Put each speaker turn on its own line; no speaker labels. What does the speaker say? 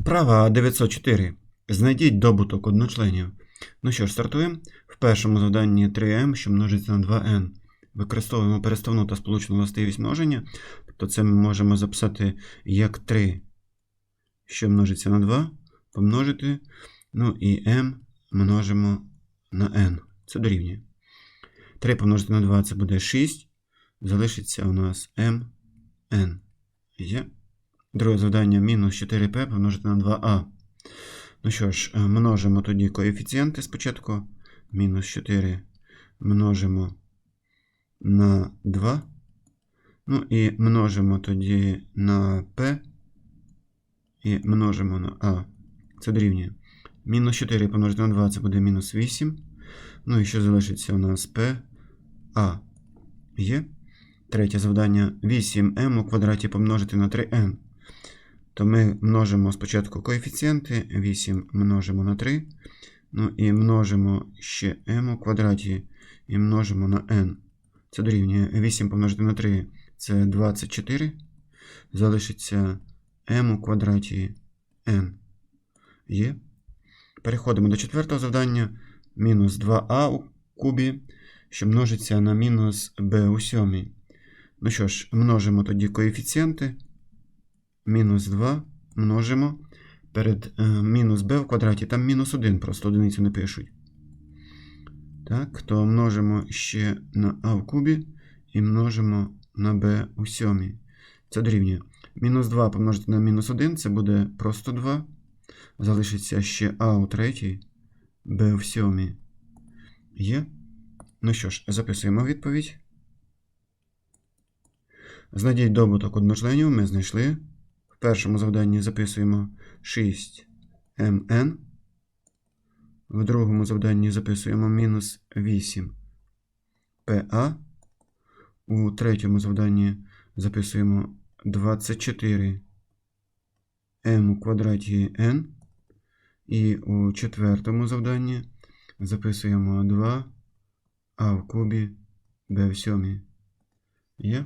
Вправа 904. Знайдіть добуток одночленів. Ну що ж, стартуємо. В першому завданні 3m, що множиться на 2n. Використовуємо переставну та сполучну властивість множення. Тобто це ми можемо записати як 3, що множиться на 2, помножити. Ну і m множимо на n. Це дорівнює. 3 помножити на 2 це буде 6. Залишиться у нас m, n. Є. Друге завдання мінус 4p помножити на 2a. Ну що ж, е, множимо тоді коефіцієнти спочатку. Мінус 4 множимо на 2. Ну і множимо тоді на p. І множимо на a. Це дорівнює. Мінус 4 помножити на 2 це буде мінус 8. Ну і що залишиться у нас p, a. Є. Третє завдання 8m у квадраті помножити на 3n. То ми множимо спочатку коефіцієнти, 8 множимо на 3. Ну і множимо ще m у квадраті і множимо на n. Це дорівнює 8 помножити на 3 це 24. Залишиться m у квадраті n. Є. Переходимо до четвертого завдання. Мінус 2а у кубі, що множиться на мінус b у сьомій. Ну що ж, множимо тоді коефіцієнти. Мінус 2 множимо. Перед е, мінус b в квадраті, там мінус 1, просто одиницю не пишуть. Так, то множимо ще на а в кубі і множимо на b у сьомій. Це дорівнює. Мінус 2 помножити на мінус 1, це буде просто 2. Залишиться ще а у третій, b в сьомій. Є. Ну що ж, записуємо відповідь. Знайдіть добуток одночленів ми знайшли. Першому завданні записуємо 6mn. В другому завданні записуємо мінус 8pa. У третьому завданні записуємо 24 m у квадраті n. І у четвертому завданні записуємо 2 а в кубі b в сьомій. Є?